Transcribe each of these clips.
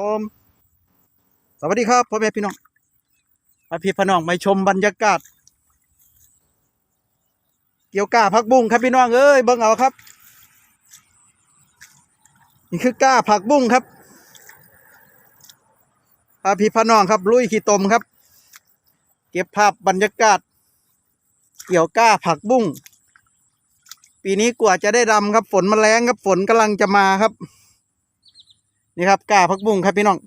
ผมสวัสดีครับพ่อแม่พี่น้องพาพี่พี่น้องมาชมบรรยากาศ เกี่ยวก้าผักบุ้งครับพี่น้องเอ้ยเบิ่งเอาครับ นี่คือก้าผักบุ้งครับพาพี่พี่น้องครับ ลุยขี้ตมครับ เก็บภาพบรรยากาศ เกี่ยวก้าผักบุ้งปีนี้กว่าจะได้ดำครับ ฝนมาแรงครับฝนกำลังจะมาครับ นี่ครับก้าผักบุ้งครับพี่น้อง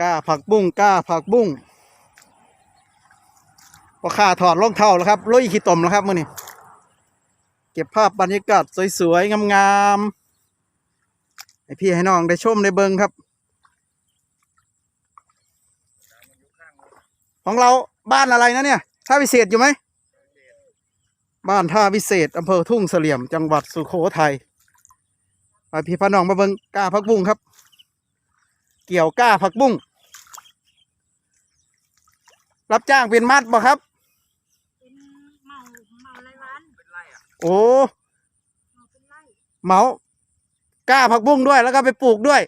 ก้าผักบุ้งก้าผักบุ้งพอข้าถอดรองเท้าแล้วครับลุยขี้ตมแล้วครับมื่อนี้เก็บภาพบรรยากาศสวยๆงามๆให้พี่ให้น้องได้ชมได้เบิงครับ ของเราบ้านอะไรนะเนี่ยท่าวิเศษอยู่ไหม บ้านท่าวิเศษอำเภอทุ่งเสลี่ยมจังหวัดสุโขทัย ไปพี่พน้องมาเบิ่งก้าผักบุ้งครับ เกี่ยวก้าผักบุ้งรับจ้างเป็นมัดบ่ครับเป็นเมาเมาไรายวันโอ้เมาเป็นไร่เหมาก้าผักบุ้งด้วยแล้วก็ไปปลูกด้วย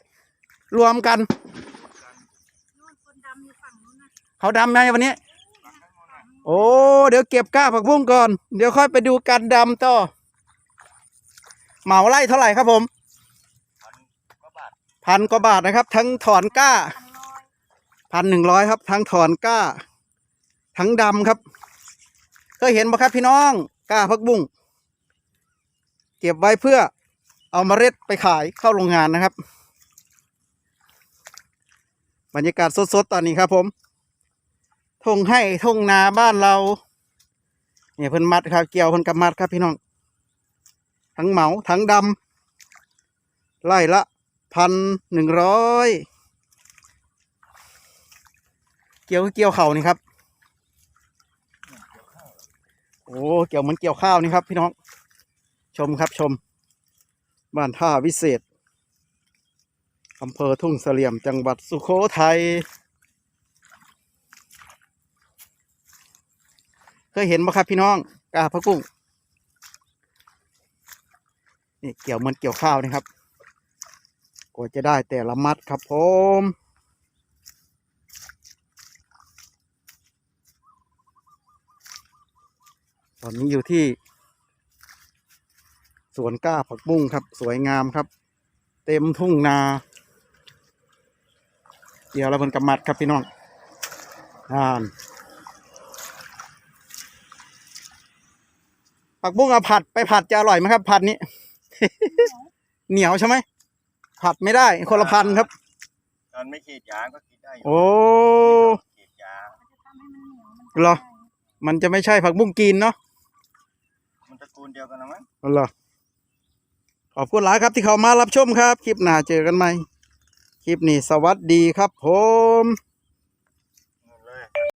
รวมกันนู่นคนดำอยู่ฝั่งนู้นนะเขาดำไหมวันนี้ โอ้ เดี๋ยวเก็บก้าผักบุ้งก่อน เดี๋ยวค่อยไปดูการดำต่อ เหมาไล่เท่าไหร่ครับผม พันกว่าบาทนะครับ ทั้งถอนก้าพันหนึ่งร้อยครับ ทั้งถอนก้า ทั้งดำครับ เคยเห็นไหมครับพี่น้องก้าพักบุ้งเก็บไว้เพื่อเอามาเมล็ดไปขายเข้าโรงงานนะครับ บรรยากาศสดๆ ตอนนี้ครับผมทงให้ทงนาบ้านเราเนี่ยเพิ่นมัดครับ เกี่ยวเพิ่นกับมัดครับพี่น้อง ทั้งเหมาทั้งดำไล่ละ พันหนึ่งร้อยเกี่ยวเกี่ยวเข่านี่ครับ โอ้เกี่ยวเหมือนเกี่ยวข้าวนี่ครับ พี่น้อง ชมครับชม บ้านท่าวิเศษอำเภอทุ่งเสลี่ยมจังหวัดสุโขทัยเคยเห็นไหมครับพี่น้องกาพระกุ้ง นี่เกี่ยวเหมือนเกี่ยวข้าวนี่ครับ ว่าจะได้แต่ละมัดครับผมตอนนี้อยู่ที่ สวนก้าผักบุ้งครับ สวยงามครับ เต็มทุ่งนา เดี๋ยวเราเป็นกำมัดครับพี่น้องอ่านผักบุ้งเอาผัดไปผัดจะอร่อยไหมครับ ผัดนี้ เหนียวใช่ไหม ผัดไม่ได้คนละพันธุ์ครับ ตอนไม่ฉีดยาก็กินได้อยู่โอ้ฉีดยามันจะทำให้มันเหนียวมันเหรอ มันจะไม่ใช่ผักบุ้งกินเนาะมันตระกูลเดียวกันนะมั้งเอาเหรอขอบคุณหลายครับที่เขามารับชมครับ คลิปหน้าเจอกันใหม่ คลิปนี้สวัสดีครับผม